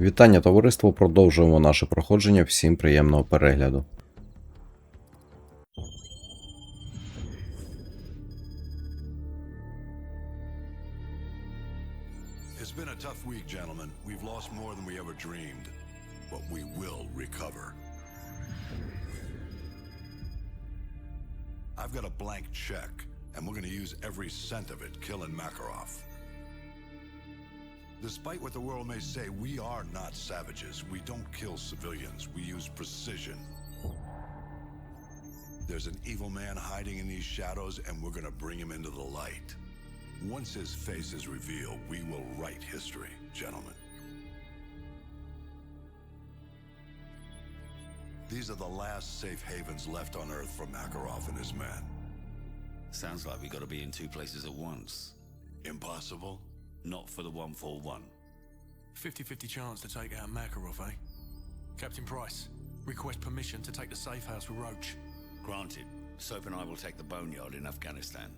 Вітання товариство, продовжуємо наше проходження. Всім приємного перегляду. It's been a tough week, gentlemen. We've lost more than we ever dreamed, but we will recover. I've got a blank check, and we're going to use every cent of it killing Makarov. Despite what the world may say, we are not savages. We don't kill civilians. We use precision. There's an evil man hiding in these shadows, and we're going to bring him into the light. Once his face is revealed, we will write history, gentlemen. These are the last safe havens left on Earth for Makarov and his men. Sounds like we gotta be in two places at once. Impossible? Not for the 141. 50-50 chance to take out Makarov, eh? Captain Price, request permission to take the safe house with Roach. Granted, Soap and I will take the boneyard in Afghanistan.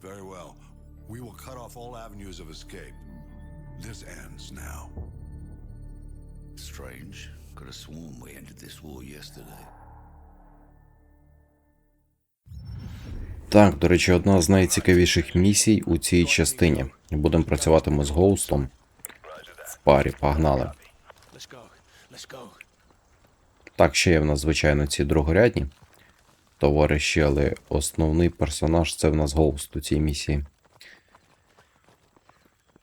Very well. We will cut off all avenues of escape. This ends now. Strange. Could have sworn we ended this war yesterday. Так, до речі, одна з найцікавіших місій у цій частині. Будемо працювати ми з Гоустом в парі, погнали. Так, ще є в нас, звичайно, ці другорядні товариші, але основний персонаж це в нас Гоуст у цій місії.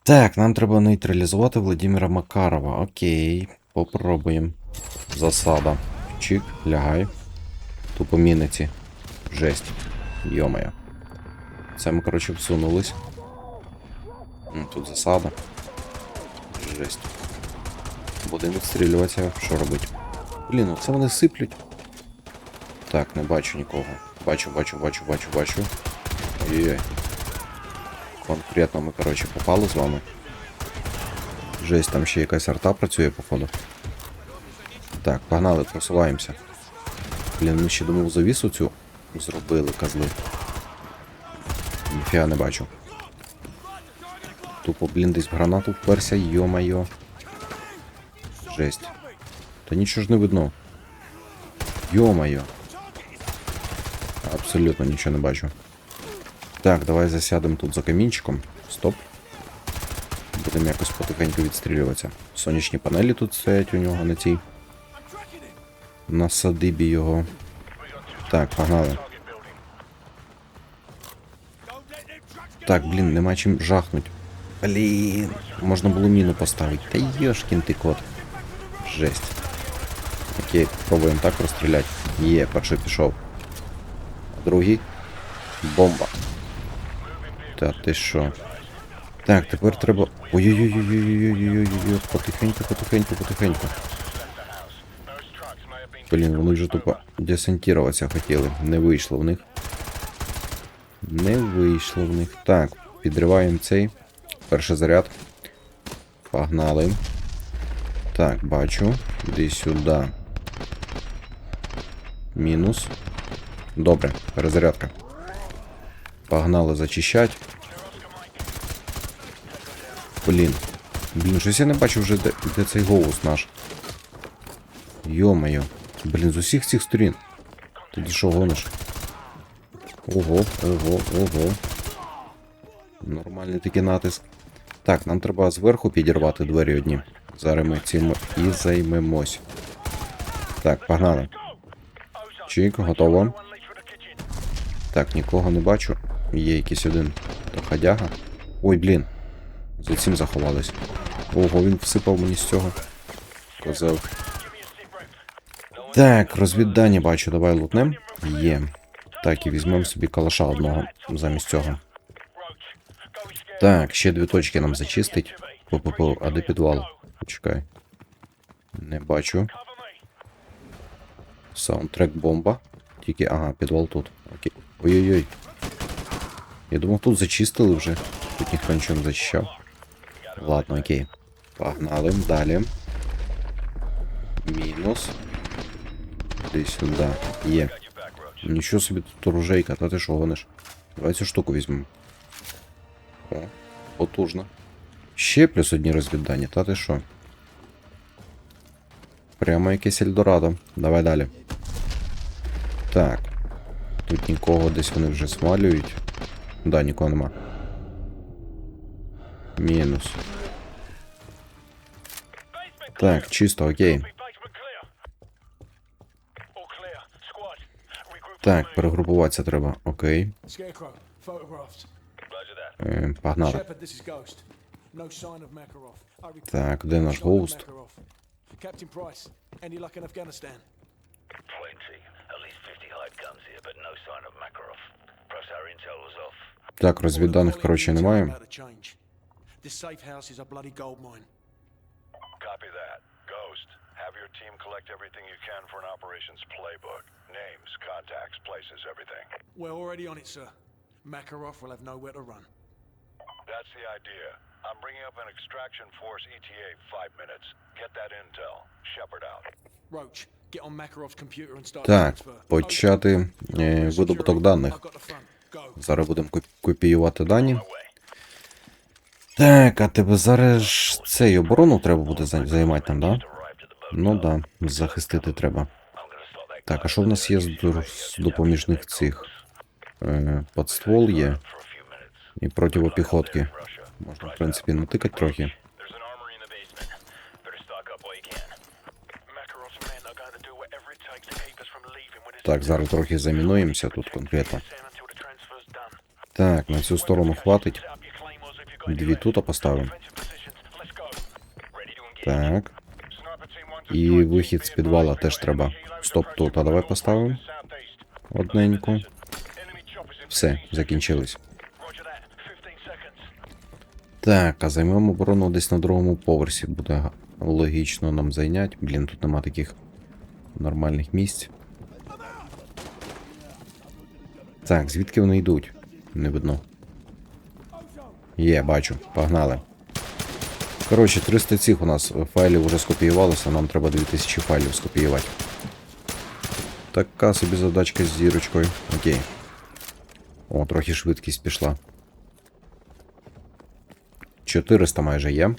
Так, нам треба нейтралізувати Владимира Макарова. Окей, попробуємо. Засада. Чик, лягай. Тупо міниці. Жесть. Йомая. Це ми, коротше, всунулись. М, Тут засада. Жесть. Будемо відстрілюватися, що робити? Блін, ну це вони сиплють. Так, не бачу нікого. Бачу, бачу, бачу, бачу, бачу. Ой-ой. Конкретно ми, коротше, попали з вами. Жесть, там ще якась арта працює, походу. Так, погнали, просуваємося. Блін, ми ще думав завісу цю зробили, козли. Ніфіга не бачу. Тупо, блін, десь в гранату вперся, йо-майо. Жесть. Та нічого ж не видно. Йо-моє. Абсолютно нічого не бачу. Так, давай засядемо тут за камінчиком. Стоп. Будемо якось потихеньку відстрілюватися. Сонячні панелі тут стоять у нього на цій. На садибі його. Так, погнали. Так, блін, нема чим жахнуть. Блін, можна було міну поставити. Та йошкін ти кот. Жесть. Окей, пробуємо так розстріляти. Є, перший пішов. Другий. Бомба. Та ти що? Так, тепер треба. Ой-ой-ой-ой-ой-ой-ой-ой-ой. Потихеньку, потихеньку, потихеньку. Блін, вони вже тупо десантуватися хотіли. Не вийшло в них. Не вийшло в них. Так, підриваємо цей. Перший заряд. Погнали. Так, бачу. Іди сюди. Мінус. Добре, перезарядка. Погнали зачищать. Блін. Блін, щось я не бачу вже, де, де цей гоус наш. Йо-моє. Блін, з усіх цих сторін. Тоді що гониш? Ого, ого, ого. Нормальний такий натиск. Так, нам треба зверху підірвати двері одні. Зараз ми цим і займемось. Так, погнали. Чик, готово. Так, нікого не бачу. Є якийсь один доходяга. Ой, блін. За цим заховались. Ого, він всипав мені з цього. Козел. Так, розвіддання бачу, давай лутнем. Є. Так, і візьмемо собі калаша одного замість цього. Так, ще дві точки нам зачистить. Пу-пу-пу, а де підвал? Чекай. Не бачу. Саундтрек бомба. Тільки, ага, підвал тут. Окей. Ой-ой-ой. Я думав, тут зачистили вже. Тут ніхто нічого не зачищав. Ладно, окей. Погнали. Далі. Мінус. Іди сюди. Є. Нічого собі тут оружейка, та ти що гониш? Давай цю штуку візьмемо. О, потужно. Ще плюс одні розвіддання, та ти що? прямо якесь Ельдорадо. Давай далі. Так. Тут нікого десь вони вже смалюють. Да, нікого нема. Мінус. Так, чисто, окей. Так, перегрупуватися треба. Окей. Е, погнали. Так, де наш гоуст? Captain Price, any luck in Afghanistan? Plenty. At least 50 hide guns here, but no sign of Makarov. Perhaps our intel was off. Так, розвідданих, коротше, немає. This safe house is a bloody gold mine. Copy that. Collect everything you can for an operations playbook. Names, contacts, places, everything. We're already on it, sir. Makarov will have nowhere to run. That's the idea. I'm bringing up an extraction force ETA five minutes. Get that intel. Shepard out. Roach, get on Makarov's computer and start Так, почати е, видобуток даних. Зараз будемо коп- копіювати дані. Так, а тебе зараз ж цей оборону треба буде за- займати там, да? Ну да, захистити треба. Так, а що в нас є з, допоміжних цих? Е, подствол є. І противопіхотки. Можна, в принципі, натикати трохи. Так, зараз трохи замінуємося тут конкретно. Так, на цю сторону хватить. Дві тут поставимо. Так. І вихід з підвала теж треба. Стоп тут, а давай поставимо. Одненько. Все, закінчились. Roger that. 15 seconds. Так, а займемо оборону десь на другому поверсі. Буде логічно нам зайняти. Блін, тут нема таких нормальних місць. Так, звідки вони йдуть? Не видно. Є, бачу, погнали. Коротше, 300 цих у нас файлів вже скопіювалося, нам треба 2000 файлів скопіювати. Така собі задачка з зірочкою. Окей. О, трохи швидкість пішла. 400 майже є.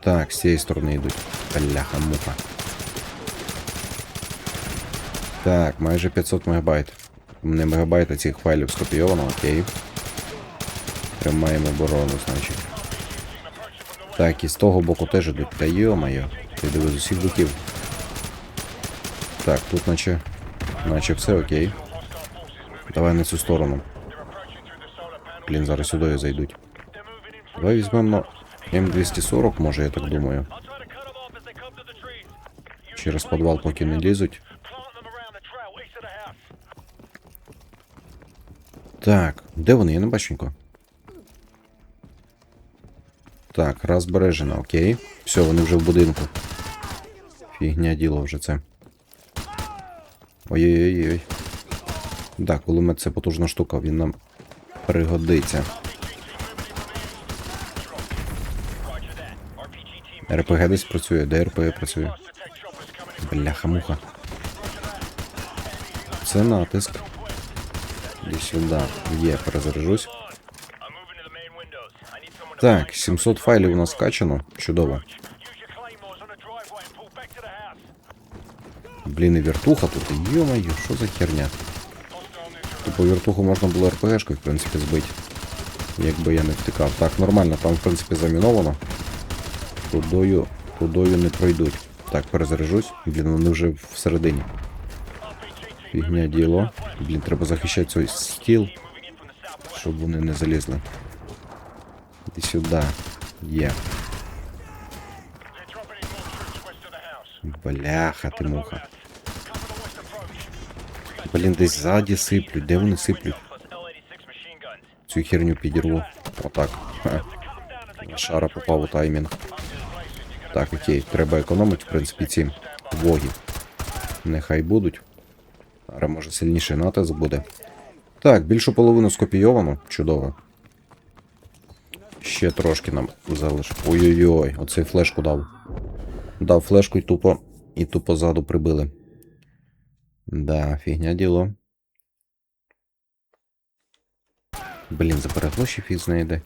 Так, з цієї сторони йдуть. Бляха муха. Так, майже 500 мегабайт. Не мегабайт, а цих файлів скопійовано, окей. Тримаємо оборону, значить. Так, і з того боку теж ідуть. Та йо-моє. Ти диви з усіх боків. Так, тут наче. Наче все окей. Давай на цю сторону. Блін, зараз сюди зайдуть. Давай візьмемо на М240, може, я так думаю. Через підвал поки не лізуть. Так, де вони? Я не бачу нікого. Так, раз збережено, окей. Все, вони вже в будинку. Фігня діло вже це. Ой-ой-ой. Так, кулемет це потужна штука, він нам пригодиться. РПГ десь працює, де РПГ працює? Бляха-муха. Це натиск. Іди сюди. Є, перезаряжусь. I'm moving to the main windows. I need someone to Так, 700 файлів у нас скачано. Чудово. Блін, і вертуха тут. Йо-моє, що за херня? Типу вертуху можна було РПГшкою, в принципі, збити. Якби я не втикав. Так, нормально, там, в принципі, заміновано. Тудою, тудою не пройдуть. Так, перезаряжусь. Блін, вони вже всередині. Фігня діло. Блін, треба захищати цей стіл, щоб вони не залізли. Іди сюди. Є. Бляха ти муха. Блін, десь ззаді сиплють. Де вони сиплють? plus L86 machine guns. Цю херню підірву. Отак. Ха. Шара попав у таймінг. Так, окей, треба економити, в принципі, ці воги. Нехай будуть. Зараз може сильніший натиск буде. Так, більшу половину скопійовано. Чудово. Ще трошки нам залиш. Ой-ой-ой, оцей флешку дав. Дав флешку і тупо. І тупо ззаду прибили. Да, фігня діло. Блін, заперегло ще фіг знайде.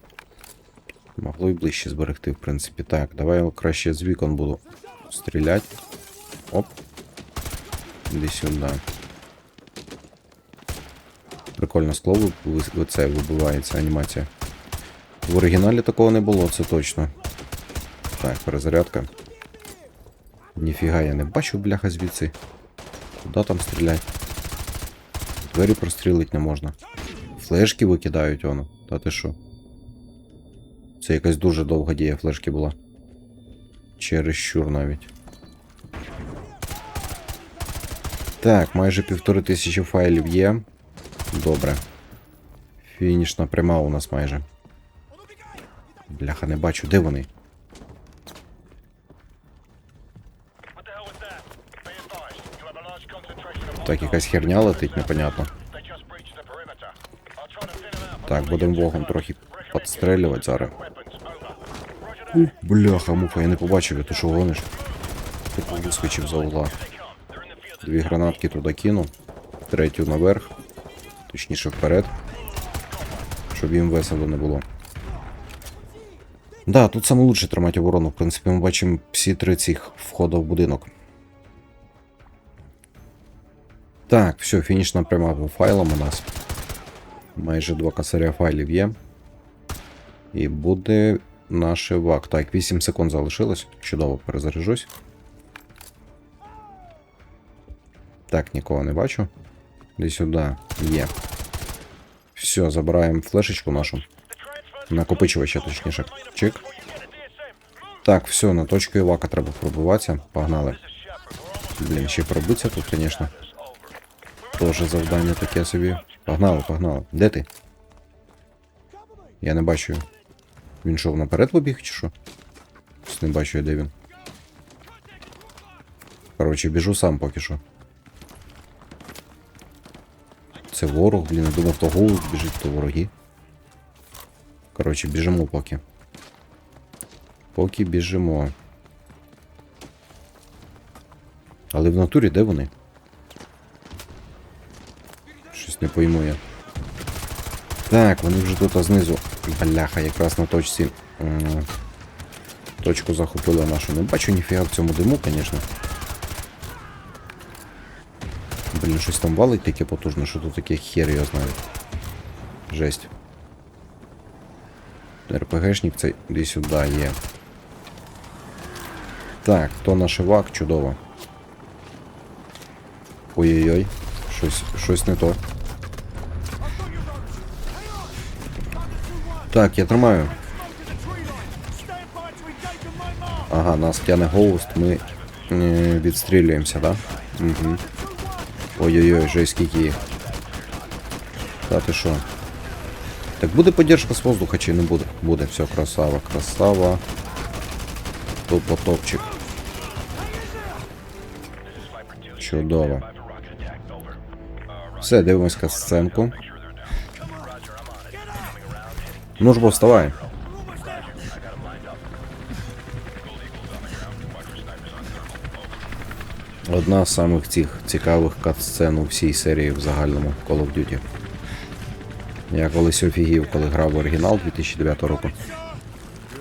Могло й ближче зберегти, в принципі. Так, давай я краще з вікон буду стріляти. Оп. Іди сюди. Прикольно скло ви- це вибивається анімація. В оригіналі такого не було, це точно. Так, перезарядка. Ніфіга я не бачу, бляха, звідси. Куди там стрілять? Двері прострілити не можна. Флешки викидають воно. Та ти що? Це якась дуже довга дія флешки була. Чересчур навіть. Так, майже півтори тисячі файлів є. Добре. Фінішна пряма у нас майже. Бляха, не бачу, де вони? Так, якась херня летить, непонятно. Так, будемо вогом трохи підстрелювати зараз. That. Бляха, муха, я не побачив, я ти що гониш? Типу вискочив за угла. Дві гранатки туди кинув, третю наверх, точніше вперед, щоб їм весело не було. Да, тут саме лучше тримати оборону. В принципі, ми бачимо всі три цих входа в будинок. Так, все, фінішна пряма по файлам у нас. Майже два косаря файлів є. І буде наш вак. Так, 8 секунд залишилось. Чудово, перезаряжусь. Так, нікого не бачу. Іди сюди. Є. Все, забираємо флешечку нашу. Накопичувача, точніше. Чик. Так, все, на точку Івака треба пробиватися. Погнали. Блін, ще пробитися тут, звісно. Тоже завдання таке собі. Погнали, погнали. Де ти? Я не бачу. Він що, наперед побіг чи що? Не бачу я, де він. Коротше, біжу сам поки що. Це ворог, блін, я думав, то голос біжить, то вороги. Коротше, біжимо поки. Поки біжимо. Але в натурі де вони? Щось не пойму я. Так, вони вже тут знизу. Бляха, якраз на точці. Точку захопили нашу. Не бачу ніфіга в цьому диму, звісно. Блін, щось там валить таке потужне, що тут таке хер його знає. Жесть. РПГшник цей іди сюди є. Так, то наш івак, чудово. Ой-ой-ой, щось, щось не то. Так, я тримаю. Ага, нас тяне гоуст, ми е, відстрілюємося, да? Угу. Ой-ой-ой, жесть скільки їх. Та ти що? Так буде поддержка з воздуха чи не буде? Буде, все, красава, красава. Тупо топчик. Чудово. Все, дивимось сценку. Ну ж бо вставай. Одна з самих цих цікавих кат-сцен у всій серії в загальному Call of Duty. Я колись офігів, коли грав в оригінал 2009 року.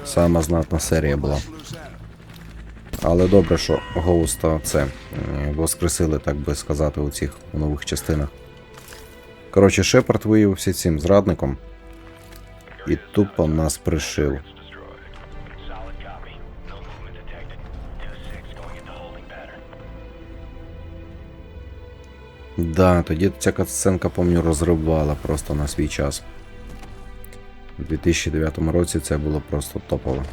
Сама знатна серія була. Але добре, що Гоуста це е, воскресили, так би сказати, у цих нових частинах. Коротше, Шепард виявився цим зрадником і тупо нас пришив. Да, тоді ця катсценка, пам'ятаю, розривала просто на свій час. У 2009 році це було просто топово.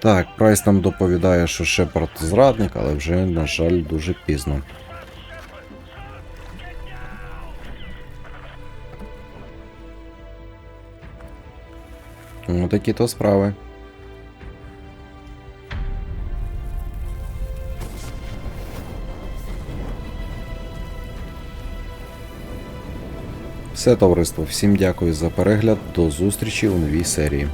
Так, Прайс нам доповідає, що Шепард зрадник, але вже, на жаль, дуже пізно. Ну, такі то справи. Все, товариство, всім дякую за перегляд. До зустрічі у новій серії.